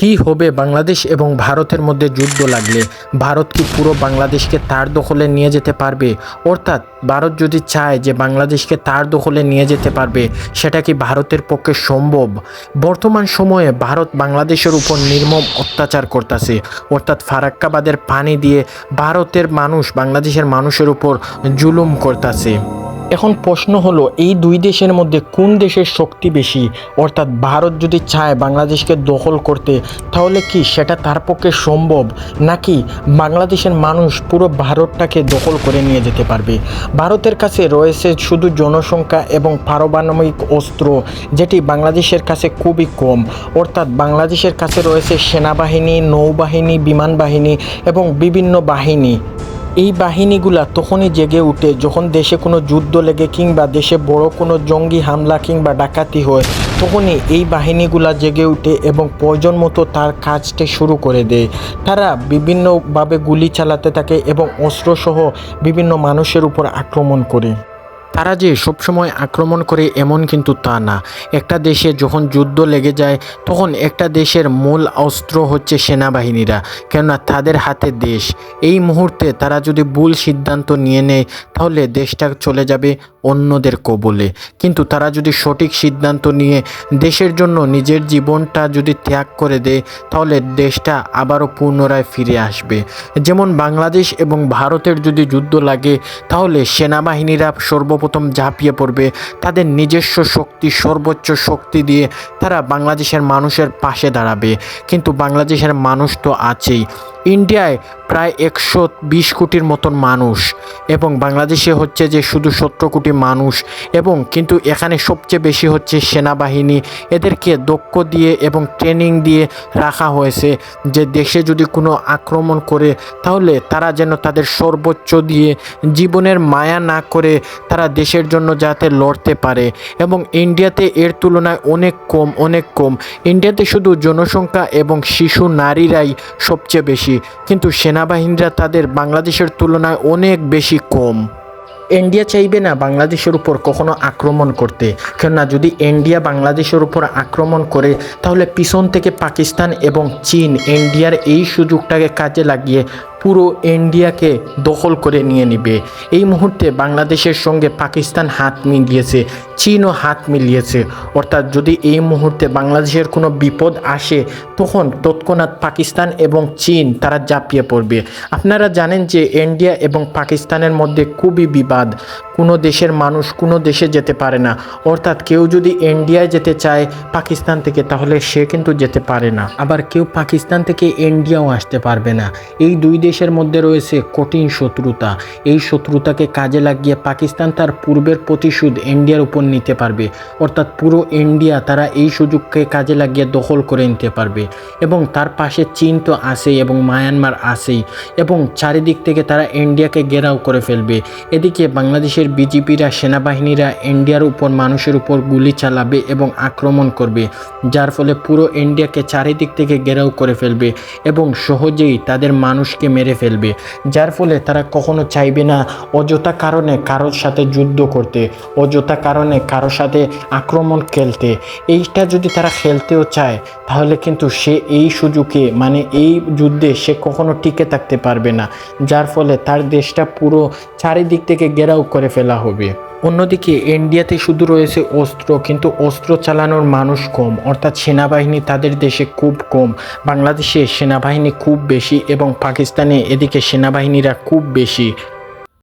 কি হবে বাংলাদেশ এবং ভারতের মধ্যে যুদ্ধ লাগলে? ভারত কি পুরো বাংলাদেশকে তার দখলে নিয়ে যেতে পারবে? অর্থাৎ ভারত যদি চায় যে বাংলাদেশকে তার দখলে নিয়ে যেতে পারবে, সেটা কি ভারতের পক্ষে সম্ভব? বর্তমান সময়ে ভারত বাংলাদেশের উপর নির্মম অত্যাচার করতেছে। অর্থাৎ ফারাক্কাবাদের পানি দিয়ে ভারতের মানুষ বাংলাদেশের মানুষের উপর জুলুম করতেছে। এখন প্রশ্ন হলো, এই দুই দেশের মধ্যে কোন দেশের শক্তি বেশি? অর্থাৎ ভারত যদি চায় বাংলাদেশকে দখল করতে, তাহলে কি সেটা তার পক্ষে সম্ভব? নাকি বাংলাদেশের মানুষ পুরো ভারতটাকে দখল করে নিয়ে যেতে পারবে? ভারতের কাছে রয়েছে শুধু জনসংখ্যা এবং পারমাণবিক অস্ত্র, যেটি বাংলাদেশের কাছে খুবই কম। অর্থাৎ বাংলাদেশের কাছে রয়েছে সেনাবাহিনী, নৌবাহিনী, বিমান বাহিনী এবং বিভিন্ন বাহিনী। এই বাহিনীগুলা তখনই জেগে উঠে যখন দেশে কোনো যুদ্ধ লেগে কিংবা দেশে বড় কোনো জঙ্গি হামলা কিংবা ডাকাতি হয়, তখনই এই বাহিনীগুলা জেগে উঠে এবং প্রয়োজন মতো তার কাজটি শুরু করে দেয়। তারা বিভিন্নভাবে গুলি চালাতে থাকে এবং অস্ত্রসহ বিভিন্ন মানুষের উপর আক্রমণ করে। তারা যে সবসময় আক্রমণ করে এমন কিন্তু তা না। একটা দেশে যখন যুদ্ধ লেগে যায়, তখন একটা দেশের মূল অস্ত্র হচ্ছে সেনাবাহিনীরা, কেননা তাদের হাতে দেশ। এই মুহূর্তে তারা যদি ভুল সিদ্ধান্ত নিয়ে নেয়, তাহলে দেশটা চলে যাবে অন্যদের কবলে। কিন্তু তারা যদি সঠিক সিদ্ধান্ত নিয়ে দেশের জন্য নিজের জীবনটা যদি ত্যাগ করে দেয়, তাহলে দেশটা আবারও পুনরায় ফিরে আসবে। যেমন বাংলাদেশ এবং ভারতের যদি যুদ্ধ লাগে, তাহলে সেনাবাহিনীরা সর্বপ্রথম ঝাঁপিয়ে পড়বে তাদের নিজস্ব শক্তি, সর্বোচ্চ শক্তি দিয়ে তারা বাংলাদেশের মানুষের পাশে দাঁড়াবে। কিন্তু বাংলাদেশের মানুষ তো আছেই। ইন্ডিয়ায় প্রায় একশো বিশ কোটির মতন মানুষ এবং বাংলাদেশে হচ্ছে যে শুধু সত্তর কোটি মানুষ এবং কিন্তু এখানে সবচেয়ে বেশি হচ্ছে সেনাবাহিনী। এদেরকে দক্ষ দিয়ে এবং ট্রেনিং দিয়ে রাখা হয়েছে যে দেশে যদি কোনো আক্রমণ করে তাহলে তারা যেন তাদের সর্বোচ্চ দিয়ে জীবনের মায়া না করে তারা দেশের জন্য যাতে লড়তে পারে এবং ইন্ডিয়াতে এর তুলনায় অনেক কম অনেক কম। ইন্ডিয়াতে শুধু জনসংখ্যা এবং শিশু নারীরাই সবচেয়ে বেশি। কিন্তু সেনাবাহিনীরা তাদের বাংলাদেশের তুলনায় অনেক বেশি কম। ইন্ডিয়া চাইবে না বাংলাদেশের উপর কখনো আক্রমণ করতে। কেননা যদি ইন্ডিয়া বাংলাদেশের উপর আক্রমণ করে, তাহলে পিছন থেকে পাকিস্তান এবং চীন ইন্ডিয়ার এই সুযোগটাকে কাজে লাগিয়ে পুরো ইন্ডিয়াকে দখল করে নিয়ে নিবে। এই মুহূর্তে বাংলাদেশের সঙ্গে পাকিস্তান হাত মিলিয়েছে, চীনও হাত মিলিয়েছে। অর্থাৎ যদি এই মুহূর্তে বাংলাদেশের কোনো বিপদ আসে, তখন তৎক্ষণাৎ পাকিস্তান এবং চীন তারা ঝাঁপিয়ে পড়বে। আপনারা জানেন যে ইন্ডিয়া এবং পাকিস্তানের মধ্যে খুবই বিবাদ। কোনো দেশের মানুষ কোনো দেশে যেতে পারে না। অর্থাৎ কেউ যদি ইন্ডিয়ায় যেতে চায় পাকিস্তান থেকে, তাহলে সে কিন্তু যেতে পারে না। আবার কেউ পাকিস্তান থেকে ইন্ডিয়াও আসতে পারবে না। এই দুই দেশের মধ্যে রয়েছে কঠিন শত্রুতা। এই শত্রুতাকে কাজে লাগিয়ে পাকিস্তান তার পূর্বের প্রতিশোধ ইন্ডিয়ার উপর নিতে পারবে। অর্থাৎ পুরো ইন্ডিয়া তারা এই সুযোগকে কাজে লাগিয়ে দখল করে নিতে পারবে। এবং তার পাশে চীন তো আসেই এবং মায়ানমার আসেই এবং চারিদিক থেকে তারা ইন্ডিয়াকে ঘেরাও করে ফেলবে। এদিকে বাংলাদেশের বিজেপিরা সেনাবাহিনীরা ইন্ডিয়ার উপর মানুষের উপর গুলি চালাবে এবং আক্রমণ করবে, যার ফলে পুরো ইন্ডিয়াকে চারিদিক থেকে ঘেরাও করে ফেলবে এবং সহজেই তাদের মানুষকে মেরে ফেলবে, যার ফলে তারা কখনো চাইবে না অযথা কারণে কারোর সাথে যুদ্ধ করতে, অযথা কারণে কারোর সাথে আক্রমণ খেলতে। এইটা যদি তারা খেলতেও চায়, তাহলে কিন্তু সে এই সুযোগে মানে এই যুদ্ধে সে কখনো টিকে থাকতে পারবে না, যার ফলে তার দেশটা পুরো চারিদিক থেকে ঘেরাও করে ফেলা হবে। অন্যদিকে ইন্ডিয়াতে শুধু রয়েছে অস্ত্র, কিন্তু অস্ত্র চালানোর মানুষ কম। অর্থাৎ সেনাবাহিনী তাদের দেশে খুব কম। বাংলাদেশে সেনাবাহিনী খুব বেশি এবং পাকিস্তানে এদিকে সেনাবাহিনীরা খুব বেশি।